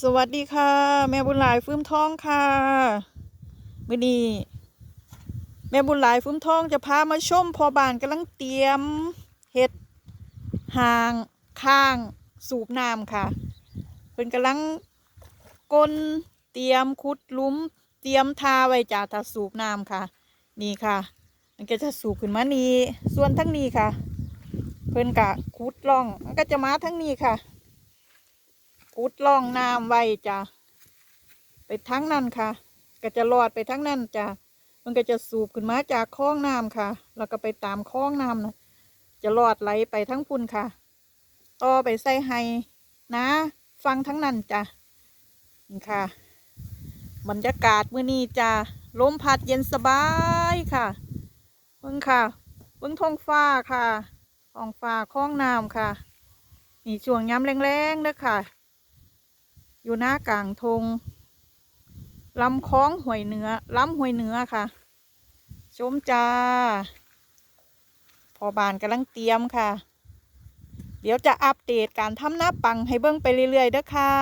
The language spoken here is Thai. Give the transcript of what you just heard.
สวัสดีค่ะ แม่บุญหลายฟื้มทองค่ะมื่อนี้แม่บุญหลายฟื้มทองจะพามาชมพอบานกำลังเตรียมเห็ดหางข้างสูบน้ำค่ะเพิ่นกำลังกลนเตรียมขุดลุมเตรียมทาไว้จ่าถ้าสูบน้ำค่ะ นี่ค่ะ มันก็จะสูบขึ้นมานี่ส่วนทั้งนี้ค่ะ เพิ่นกะขุดล่องมันก็จะมาทั้งนี้ค่ะ อุดล่องน้ำไว้จ้ะไปทั้งนั้นค่ะ ก็จะรอดไปทั้งนั้นจ้ะมันก็จะสูบขึ้นมาจากคลองน้ำค่ะ แล้วก็ไปตามคลองน้ำนะจะรอดไหลไปทั้งพุ่นค่ะ ต่อไปใส่ไฮนะ ฟังทั้งนั้นจ้ะนี่ค่ะ บรรยากาศมื้อนี้จ้ะลมพัดเย็นสบายค่ะเบิ่งค่ะเบิ่งท้องฟ้าค่ะท้องฟ้าคลองน้ำค่ะนี่ช่วงย้ำแรงๆเด้อค่ะ อยู่หน้ากลางทงลำคล้องหวยเนื้อลำหวยเนื้อค่ะชมจ้า พอบานกำลังเตรียมค่ะ เดี๋ยวจะอัปเดตการทำหน้าปังให้เบิ้งไปเรื่อยๆเด้อค่ะ